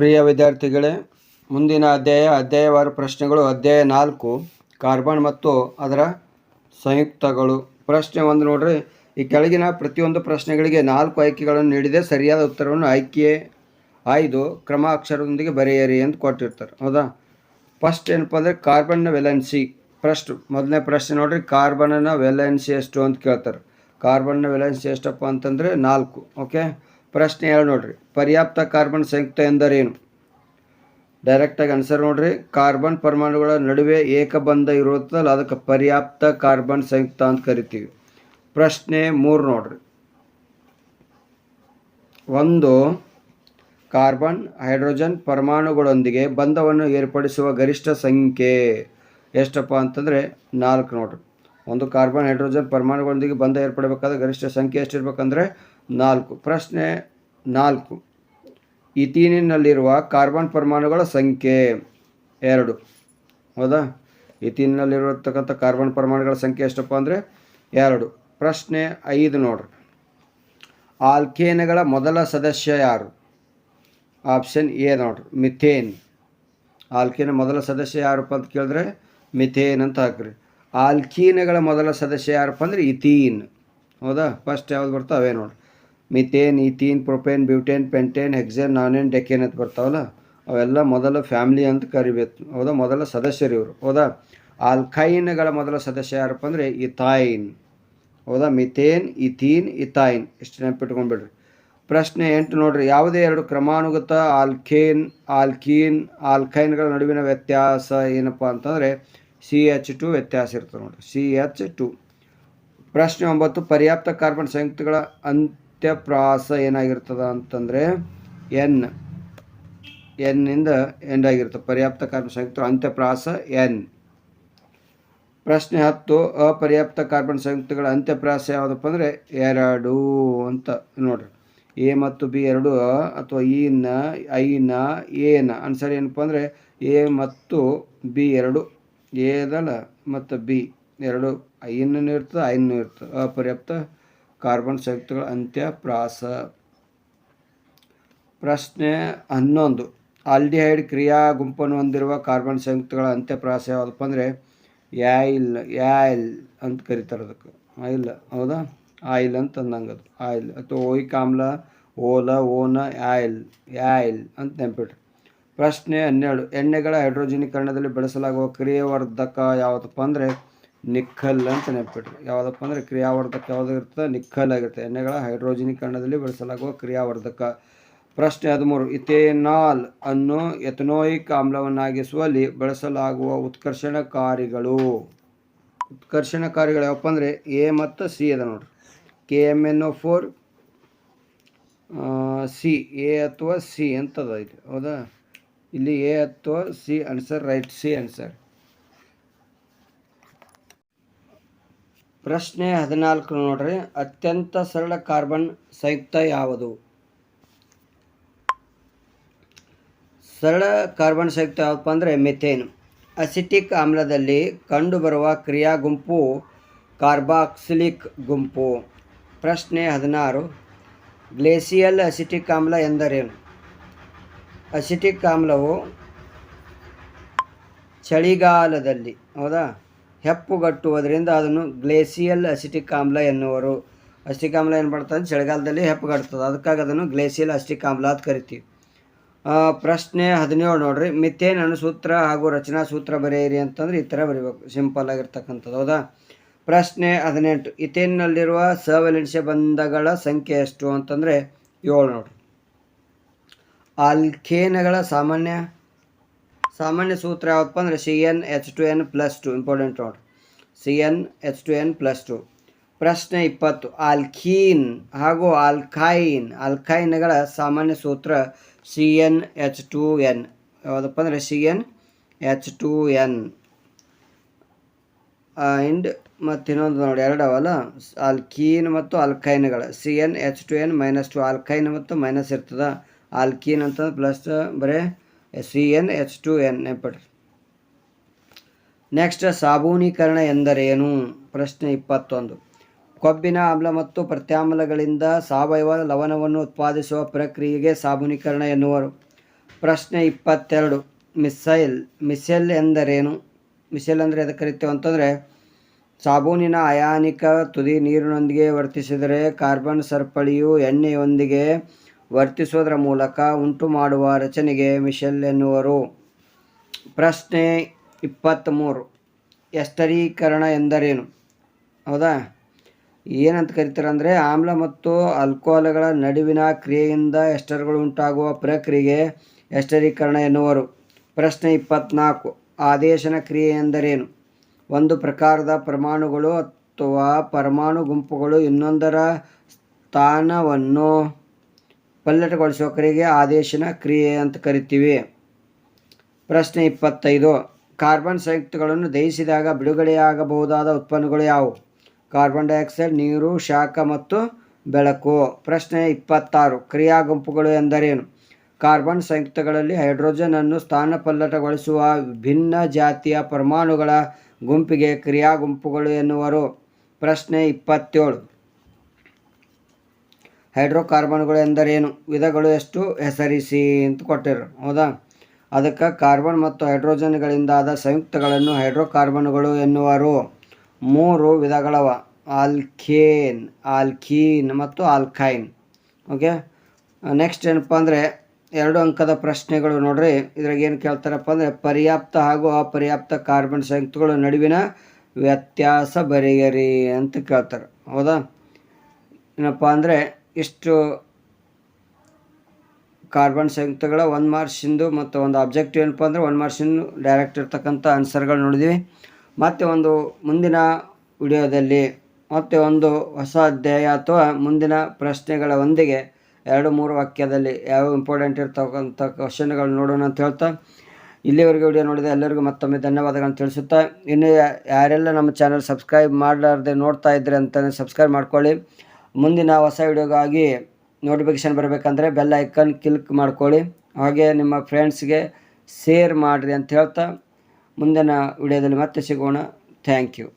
ಪ್ರಿಯ ವಿದ್ಯಾರ್ಥಿಗಳೇ, ಮುಂದಿನ ಅಧ್ಯಾಯ ಅಧ್ಯಾಯವಾರ ಪ್ರಶ್ನೆಗಳು, ಅಧ್ಯಾಯ ನಾಲ್ಕು, ಕಾರ್ಬನ್ ಮತ್ತು ಅದರ ಸಂಯುಕ್ತಗಳು. ಪ್ರಶ್ನೆ ಒಂದು ನೋಡ್ರಿ, ಈ ಕೆಳಗಿನ ಪ್ರತಿಯೊಂದು ಪ್ರಶ್ನೆಗಳಿಗೆ ನಾಲ್ಕು ಆಯ್ಕೆಗಳನ್ನು ನೀಡಿದೆ, ಸರಿಯಾದ ಉತ್ತರವನ್ನು ಆಯ್ಕೆ ಆಯ್ದು ಕ್ರಮ ಅಕ್ಷರದೊಂದಿಗೆ ಬರೆಯಿರಿ ಅಂತ ಕೊಟ್ಟಿರ್ತಾರೆ. ಹೌದಾ? ಫಸ್ಟ್ ಏನಪ್ಪ ಅಂದರೆ ಕಾರ್ಬನ್ನ ವೆಲೆನ್ಸಿ ಫಸ್ಟ್ ಮೊದಲನೇ ಪ್ರಶ್ನೆ ನೋಡ್ರಿ ಕಾರ್ಬನ್ನ ವೆಲೆನ್ಸಿ ಎಷ್ಟು ಅಂತ ಕೇಳ್ತಾರೆ. ಕಾರ್ಬನ್ನ ವೆಲೆನ್ಸಿ ಎಷ್ಟಪ್ಪ ಅಂತಂದರೆ ನಾಲ್ಕು ಓಕೆ ಪ್ರಶ್ನೆ ಎರಡು ನೋಡ್ರಿ. ಪರ್ಯಾಪ್ತ ಕಾರ್ಬನ್ ಸಂಯುಕ್ತ ಎಂದರೇನು? ಡೈರೆಕ್ಟಾಗಿ ಆನ್ಸರ್ ನೋಡ್ರಿ. ಕಾರ್ಬನ್ ಪರಮಾಣುಗಳ ನಡುವೆ ಏಕಬಂಧ ಇರುತ್ತಲ್ಲ ಅದಕ್ಕೆ ಪರ್ಯಾಪ್ತ ಕಾರ್ಬನ್ ಸಂಯುಕ್ತ ಅಂತ ಕರಿತೀವಿ. ಪ್ರಶ್ನೆ ಮೂರು ನೋಡ್ರಿ. ಒಂದು, ಕಾರ್ಬನ್, ಹೈಡ್ರೋಜನ್ ಪರಮಾಣುಗಳೊಂದಿಗೆ ಬಂಧವನ್ನು ಏರ್ಪಡಿಸುವ ಗರಿಷ್ಠ ಸಂಖ್ಯೆ ಎಷ್ಟಪ್ಪ ಅಂತಂದರೆ ನಾಲ್ಕು ನೋಡ್ರಿ. ಒಂದು ಕಾರ್ಬನ್ ಹೈಡ್ರೋಜನ್ ಪರಮಾಣುಗಳೊಂದಿಗೆ ಬಂಧ ಏರ್ಪಡಬೇಕಾದ ಗರಿಷ್ಠ ಸಂಖ್ಯೆ ಎಷ್ಟಿರ್ಬೇಕಂದ್ರೆ ನಾಲ್ಕು. ಪ್ರಶ್ನೆ ನಾಲ್ಕು. ಇಥೀನಿನಲ್ಲಿರುವ ಕಾರ್ಬನ್ ಪರಮಾಣುಗಳ ಸಂಖ್ಯೆ ಎರಡು. ಹೌದಾ? ಇಥೀನಿನಲ್ಲಿರತಕ್ಕಂಥ ಕಾರ್ಬನ್ ಪರಮಾಣುಗಳ ಸಂಖ್ಯೆ ಎಷ್ಟಪ್ಪ ಅಂದರೆ ಎರಡು. ಪ್ರಶ್ನೆ ಐದು ನೋಡ್ರಿ. ಆಲ್ಕೇನಗಳ ಮೊದಲ ಸದಸ್ಯ ಯಾರು? ಆಪ್ಷನ್ ಎ ನೋಡ್ರಿ. ಮಿಥೇನ್. ಆಲ್ಕೇನ ಮೊದಲ ಸದಸ್ಯ ಯಾರಪ್ಪ ಅಂತ ಕೇಳಿದ್ರೆ ಮಿಥೇನ್ ಅಂತ ಹಾಕ್ರಿ. ಆಲ್ಕೀನ್ಗಳ ಮೊದಲ ಸದಸ್ಯ ಯಾರಪ್ಪ ಅಂದರೆ ಇಥೀನ್ ಹೌದಾ? ಫಸ್ಟ್ ಯಾವ್ದು ಬರ್ತಾವೆ ನೋಡಿ. Methane ethane propane, butane, pentane, hexane, nonane, decane ಅಂತ ಬರ್ತಾವಲ್ಲ, ಅವೆಲ್ಲ ಮೊದಲ ಫ್ಯಾಮ್ಲಿ ಅಂತ ಕರಿಬೇಕು ಹೌದಾ? ಮೊದಲ ಸದಸ್ಯರು ಇವರು. ಹೌದಾ? ಆಲ್ಕೈನ್ಗಳ ಮೊದಲ ಸದಸ್ಯ ಯಾರಪ್ಪ ಅಂದರೆ ಇಥಾಯಿನ್ ಹೌದಾ? ಮಿಥೇನ್ ಇಥೀನ್. ಇಥಾಯಿನ್ ಇಷ್ಟು ನೆನಪಿಟ್ಕೊಂಡ್ಬಿಡ್ರಿ. ಪ್ರಶ್ನೆ ಎಂಟು ನೋಡ್ರಿ. ಯಾವುದೇ ಎರಡು ಕ್ರಮಾನುಗತ ಆಲ್ಕೇನ್, ಆಲ್ಕೀನ್, ಆಲ್ಕೈನ್ಗಳ ನಡುವಿನ ವ್ಯತ್ಯಾಸ ಏನಪ್ಪ ಅಂತಂದರೆ ಸಿ ಎಚ್ ಟು ವ್ಯತ್ಯಾಸ ಇರ್ತದೆ ನೋಡ್ರಿ. ಸಿ ಎಚ್ ಟು ಪ್ರಶ್ನೆ ಒಂಬತ್ತು, ಪರ್ಯಾಪ್ತ ಕಾರ್ಬನ್ ಸಂಯುಕ್ತಗಳ ಅಂತ್ಯಪ್ರಾಸ ಏನಾಗಿರ್ತದ ಅಂತಂದರೆ ಎನ್ ಎನ್ನಿಂದ ಎಂಡ್ ಆಗಿರ್ತದೆ. ಪರ್ಯಾಪ್ತ ಕಾರ್ಬನ್ ಸಂಯುಕ್ತ ಅಂತ್ಯಪ್ರಾಸ ಎನ್ ಪ್ರಶ್ನೆ ಹತ್ತು, ಅಪರ್ಯಾಪ್ತ ಕಾರ್ಬನ್ ಸಂಯುಕ್ತಗಳ ಅಂತ್ಯಪ್ರಾಸ ಯಾವುದಪ್ಪ ಅಂದರೆ ಎರಡು ಅಂತ ನೋಡ್ರಿ. ಎ ಮತ್ತು ಬಿ ಎರಡು ಅಥವಾ ಇನ ಐನ ನ ಆನ್ಸರ್ ಏನಪ್ಪ ಅಂದರೆ ಎ ಮತ್ತು ಬಿ ಎರಡು ಎದಲ್ಲ ಮತ್ತು ಬಿ ಎರಡು ಐನೂ ಇರ್ತದೆ ಐನೂ ಇರ್ತದೆ ಅಪರ್ಯಾಪ್ತ ಕಾರ್ಬನ್ ಸಂಯುಕ್ತಗಳ ಅಂತ್ಯ ಪ್ರಾಸ. ಪ್ರಶ್ನೆ ಹನ್ನೊಂದು. ಆಲ್ಡಿಹೈಡ್ ಕ್ರಿಯಾ ಗುಂಪನ್ನು ಹೊಂದಿರುವ ಕಾರ್ಬನ್ ಸಂಯುಕ್ತಗಳ ಅಂತ್ಯಪ್ರಾಸ ಯಾವುದಪ್ಪ ಅಂದರೆ ಯಾಯಿಲ್ ಯಾಯಿಲ್ ಅಂತ ಕರೀತಾರೆ ಅದಕ್ಕೆ. ಆಯಿಲ್, ಹೌದಾ? ಆಯಿಲ್ ಅಂತ ಅಂದಂಗೆ ಅದು. ಆಯಿಲ್ ಅಥವಾ ಓಯ್ ಕಾಮ್ಲ, ಓಲ, ಓನ, ಆಯಿಲ್ ಯಾಯಿಲ್ ಅಂತ ನೆನ್ಪಿಡ್ರಿ ಪ್ರಶ್ನೆ ಹನ್ನೆರಡು. ಎಣ್ಣೆಗಳ ಹೈಡ್ರೋಜನೀಕರಣದಲ್ಲಿ ಬಳಸಲಾಗುವ ಕ್ರಿಯಾವರ್ಧಕ ಯಾವುದಪ್ಪ ಅಂದರೆ ನಿಖಲ್ ಅಂತ ನೆನಪಿಟ್ರು. ಯಾವುದಪ್ಪ ಅಂದರೆ ಕ್ರಿಯಾವರ್ಧಕ ಯಾವುದಾಗಿರ್ತದೆ ನಿಖಲ್ ಆಗಿರುತ್ತೆ. ಎಣ್ಣೆಗಳ ಹೈಡ್ರೋಜನೀಕರಣದಲ್ಲಿ ಬಳಸಲಾಗುವ ಕ್ರಿಯಾವರ್ಧಕ. ಪ್ರಶ್ನೆ ಹದಿಮೂರು. ಇಥೇನಾಲ್ ಅನ್ನು ಎಥನೋಯಿಕ್ ಆಮ್ಲವನ್ನಾಗಿಸುವಲ್ಲಿ ಬಳಸಲಾಗುವ ಉತ್ಕರ್ಷಣಕಾರಿಗಳು. ಉತ್ಕರ್ಷಣಕಾರಿಗಳು ಯಾವಪ್ಪ ಅಂದರೆ ಎ ಮತ್ತು ಸಿ ಅದ ನೋಡ್ರಿ. K M N O four C. A ಅಥವಾ ಸಿ ಅಂತದ ಹೌದಾ? ಇಲ್ಲಿ ಎ ಅಥವಾ C answer right C answer ಪ್ರಶ್ನೆ ಹದಿನಾಲ್ಕು ನೋಡ್ರಿ. ಅತ್ಯಂತ ಸರಳ ಕಾರ್ಬನ್ ಸಂಯುಕ್ತ ಯಾವುದು? ಸರಳ ಕಾರ್ಬನ್ ಸಂಯುಕ್ತ ಯಾವಪ್ಪ ಅಂದರೆ ಮೆಥೇನ್ ಅಸಿಟಿಕ್ ಆಮ್ಲದಲ್ಲಿ ಕಂಡುಬರುವ ಕ್ರಿಯಾ ಗುಂಪು ಕಾರ್ಬಾಕ್ಸಿಲಿಕ್ ಗುಂಪು. ಪ್ರಶ್ನೆ ಹದಿನಾರು. ಗ್ಲೇಸಿಯಲ್ ಅಸಿಟಿಕ್ ಆಮ್ಲ ಎಂದರೇನು? ಅಸಿಟಿಕ್ ಆಮ್ಲವು ಚಳಿಗಾಲದಲ್ಲಿ, ಹೌದಾ? ಹೆಪ್ಪುಗಟ್ಟುವುದರಿಂದ ಅದನ್ನು ಗ್ಲೇಸಿಯಲ್ ಅಸಿಟಿಕ್ ಆಮ್ಲ ಎನ್ನುವರು. ಅಸಿಟಿಕ್ ಆಮ್ಲ ಏನು ಮಾಡ್ತದೆ ಚಳಿಗಾಲದಲ್ಲಿ ಹೆಪ್ಪುಗಟ್ತದೆ ಅದಕ್ಕಾಗಿ ಅದನ್ನು ಗ್ಲೇಸಿಯಲ್ ಅಸಿಟಿಕ್ ಆಮ್ಲ ಅಂತ ಕರಿತೀವಿ. ಪ್ರಶ್ನೆ ಹದಿನೇಳು ನೋಡ್ರಿ. ಮಿಥೇನ್ ಅಣುಸೂತ್ರ ಹಾಗೂ ರಚನಾ ಸೂತ್ರ ಬರೆಯಿರಿ ಅಂತಂದ್ರೆ ಈ ಥರ ಬರಿಬೇಕು. ಸಿಂಪಲ್ ಆಗಿರ್ತಕ್ಕಂಥದ್ದು, ಹೌದಾ? ಪ್ರಶ್ನೆ ಹದಿನೆಂಟು. ಇಥೇನ್ನಲ್ಲಿರುವ ಸವೆಲೆನ್ಸಿಯ ಬಂಧಗಳ ಸಂಖ್ಯೆ ಎಷ್ಟು ಅಂತಂದರೆ ಏಳು ನೋಡ್ರಿ. ಆಲ್ಕೇನಗಳ ಸಾಮಾನ್ಯ ಸಾಮಾನ್ಯ ಸೂತ್ರ ಯಾವಪ್ಪ ಅಂದರೆ C N H two N plus two important ನೋಡ್ರಿ C N H two N plus two ಪ್ರಶ್ನೆ ಇಪ್ಪತ್ತು. ಆಲ್ಕೀನ್ ಹಾಗೂ ಆಲ್ಕೈನ್ ಆಲ್ಕೈನ್ಗಳ ಸಾಮಾನ್ಯ ಸೂತ್ರ C N H two N ಯಾವುದಪ್ಪ ಅಂದರೆ C N H two N and ಮತ್ತು ಇನ್ನೊಂದು ನೋಡಿ, ಎರಡು ಅವಲ್ಲ? ಆಲ್ಕೀನ್ ಮತ್ತು ಆಲ್ಕೈನ್ಗಳ C N H two N minus two alkyne ಮತ್ತು ಮೈನಸ್ ಇರ್ತದ. ಆಲ್ಕೀನ್ ಅಂತಂದ್ರೆ ಪ್ಲಸ್ ಬರೇ C N, H two N ನೆನಪಿಡ್ರಿ next ಸಾಬೂನೀಕರಣ ಎಂದರೇನು? ಪ್ರಶ್ನೆ ಇಪ್ಪತ್ತೊಂದು. ಕೊಬ್ಬಿನ ಆಮ್ಲ ಮತ್ತು ಪ್ರತ್ಯಾಮ್ಲಗಳಿಂದ ಸಾವಯವ ಲವಣವನ್ನು ಉತ್ಪಾದಿಸುವ ಪ್ರಕ್ರಿಯೆಗೆ ಸಾಬೂನೀಕರಣ ಎನ್ನುವರು. ಪ್ರಶ್ನೆ ಇಪ್ಪತ್ತೆರಡು. ಮಿಸೈಲ್ ಮಿಸೈಲ್ ಎಂದರೇನು? ಮಿಸೈಲ್ ಅಂದರೆ ಎದಕ್ಕೆ ಕರಿತೇವೆ ಅಂತಂದರೆ, ಸಾಬೂನಿನ ಅಯಾನಿಕ ತುದಿ ನೀರಿನೊಂದಿಗೆ ವರ್ತಿಸಿದರೆ ಕಾರ್ಬನ್ ಸರಪಳಿಯು ಎಣ್ಣೆಯೊಂದಿಗೆ ವರ್ತಿಸುವುದರ ಮೂಲಕ ಉಂಟು ಮಾಡುವ ರಚನೆಗೆ ಮಿಶೆಲ್ ಎನ್ನುವರು. ಪ್ರಶ್ನೆ ಇಪ್ಪತ್ತ್ಮೂರು ಎಸ್ತರೀಕರಣ ಎಂದರೇನು? ಹೌದಾ? ಏನಂತ ಕರಿತಾರೆ ಅಂದರೆ ಆಮ್ಲ ಮತ್ತು ಅಲ್ಕೋಹಾಲ್ಗಳ ನಡುವಿನ ಕ್ರಿಯೆಯಿಂದ ಎಸ್ಟರ್ಗಳು ಉಂಟಾಗುವ ಪ್ರಕ್ರಿಯೆಗೆ ಎಸ್ಟರೀಕರಣ ಎನ್ನುವರು. ಪ್ರಶ್ನೆ ಇಪ್ಪತ್ನಾಲ್ಕು. ಆದೇಶನ ಕ್ರಿಯೆ ಎಂದರೇನು? ಒಂದು ಪ್ರಕಾರದ ಪರಮಾಣುಗಳು ಅಥವಾ ಪರಮಾಣು ಗುಂಪುಗಳು ಇನ್ನೊಂದರ ಸ್ಥಾನವನ್ನು ಪಲ್ಲಟಗೊಳಿಸುವ ಕ್ರಿಯೆಗೆ ಆದೇಶನ ಕ್ರಿಯೆ ಅಂತ ಕರಿತೀವಿ. ಪ್ರಶ್ನೆ ಇಪ್ಪತ್ತೈದು. ಕಾರ್ಬನ್ ಸಂಯುಕ್ತಗಳನ್ನು ದಹಿಸಿದಾಗ ಬಿಡುಗಡೆಯಾಗಬಹುದಾದ ಉತ್ಪನ್ನಗಳು ಯಾವುವು? ಕಾರ್ಬನ್ ಡೈಆಕ್ಸೈಡ್, ನೀರು, ಶಾಖ ಮತ್ತು ಬೆಳಕು. ಪ್ರಶ್ನೆ ಇಪ್ಪತ್ತಾರು. ಕ್ರಿಯಾ ಗುಂಪುಗಳು ಎಂದರೇನು? ಕಾರ್ಬನ್ ಸಂಯುಕ್ತಗಳಲ್ಲಿ ಹೈಡ್ರೋಜನ್ ಅನ್ನು ಸ್ಥಾನಪಲ್ಲಟಗೊಳಿಸುವ ವಿಭಿನ್ನ ಜಾತಿಯ ಪರಮಾಣುಗಳ ಗುಂಪಿಗೆ ಕ್ರಿಯಾ ಗುಂಪುಗಳು ಎನ್ನುವರು. ಪ್ರಶ್ನೆ ಇಪ್ಪತ್ತೇಳು. ಹೈಡ್ರೋಕಾರ್ಬನ್ಗಳು ಎಂದರೇನು ವಿಧಗಳು ಎಷ್ಟು? ಹೆಸರಿಸಿ ಅಂತ ಕೊಟ್ಟಿರು. ಹೌದಾ? ಅದಕ್ಕೆ ಕಾರ್ಬನ್ ಮತ್ತು ಹೈಡ್ರೋಜನ್ಗಳಿಂದಾದ ಸಂಯುಕ್ತಗಳನ್ನು ಹೈಡ್ರೋಕಾರ್ಬನ್ಗಳು ಎನ್ನುವರು. ಮೂರು ವಿಧಗಳವ. ಆಲ್ಕೇನ್, ಆಲ್ಕೀನ್ ಮತ್ತು ಆಲ್ಕೈನ್. ಓಕೆ? ನೆಕ್ಸ್ಟ್ ಏನಪ್ಪ ಅಂದರೆ ಎರಡು ಅಂಕದ ಪ್ರಶ್ನೆಗಳು ನೋಡ್ರಿ. ಇದ್ರಾಗ ಏನು ಕೇಳ್ತಾರಪ್ಪ ಅಂದರೆ ಪರ್ಯಾಪ್ತ ಹಾಗೂ ಅಪರ್ಯಾಪ್ತ ಕಾರ್ಬನ್ ಸಂಯುಕ್ತಗಳ ನಡುವಿನ ವ್ಯತ್ಯಾಸ ಬರೆಯರಿ ಅಂತ ಕೇಳ್ತಾರೆ. ಹೌದಾ? ಏನಪ್ಪ ಅಂದರೆ ಇಷ್ಟು ಕಾರ್ಬನ್ ಸಂಯುಕ್ತಗಳ ಒಂದು ಮಾರ್ಕ್ಸಿಂದು ಮತ್ತು ಒಂದು ಆಬ್ಜೆಕ್ಟಿವ್ ಏನಪ್ಪ ಅಂದರೆ ಒಂದು ಮಾರ್ಕ್ಸಿಂದು ಡೈರೆಕ್ಟ್ ಇರ್ತಕ್ಕಂಥ ಆನ್ಸರ್ಗಳು ನೋಡಿದ್ವಿ. ಮತ್ತು ಒಂದು ಮುಂದಿನ ವಿಡಿಯೋದಲ್ಲಿ ಮತ್ತೆ ಒಂದು ಹೊಸ ಅಧ್ಯಾಯ ಅಥವಾ ಮುಂದಿನ ಪ್ರಶ್ನೆಗಳ ಒಂದಿಗೆ ಎರಡು ಮೂರು ವಾಕ್ಯದಲ್ಲಿ ಯಾವ ಇಂಪಾರ್ಟೆಂಟ್ ಇರ್ತಕ್ಕಂಥ ಕ್ವಶನ್ಗಳು ನೋಡೋಣ ಅಂತ ಹೇಳ್ತಾ ಇಲ್ಲಿವರೆಗೂ ವಿಡಿಯೋ ನೋಡಿದೆ ಎಲ್ಲರಿಗೂ ಮತ್ತೊಮ್ಮೆ ಧನ್ಯವಾದಗಳನ್ನು ತಿಳಿಸುತ್ತಾ. ಇನ್ನು ಯಾರೆಲ್ಲ ನಮ್ಮ ಚಾನಲ್ ಸಬ್ಸ್ಕ್ರೈಬ್ ಮಾಡಲಾರ್ದೆ ನೋಡ್ತಾ ಇದ್ದರೆ ಅಂತಲೇ ಸಬ್ಸ್ಕ್ರೈಬ್ ಮಾಡ್ಕೊಳ್ಳಿ. ಮುಂದಿನ ಹೊಸ ವಿಡಿಯೋಗಾಗಿ ನೋಟಿಫಿಕೇಷನ್ ಬರಬೇಕಂದ್ರೆ ಬೆಲ್ ಐಕನ್ ಕ್ಲಿಕ್ ಮಾಡ್ಕೊಳ್ಳಿ. ಹಾಗೆ ನಿಮ್ಮ ಫ್ರೆಂಡ್ಸ್ಗೆ ಶೇರ್ ಮಾಡಿರಿ ಅಂತ ಹೇಳ್ತಾ ಮುಂದಿನ ವಿಡಿಯೋದಲ್ಲಿ ಮತ್ತೆ ಸಿಗೋಣ. Thank you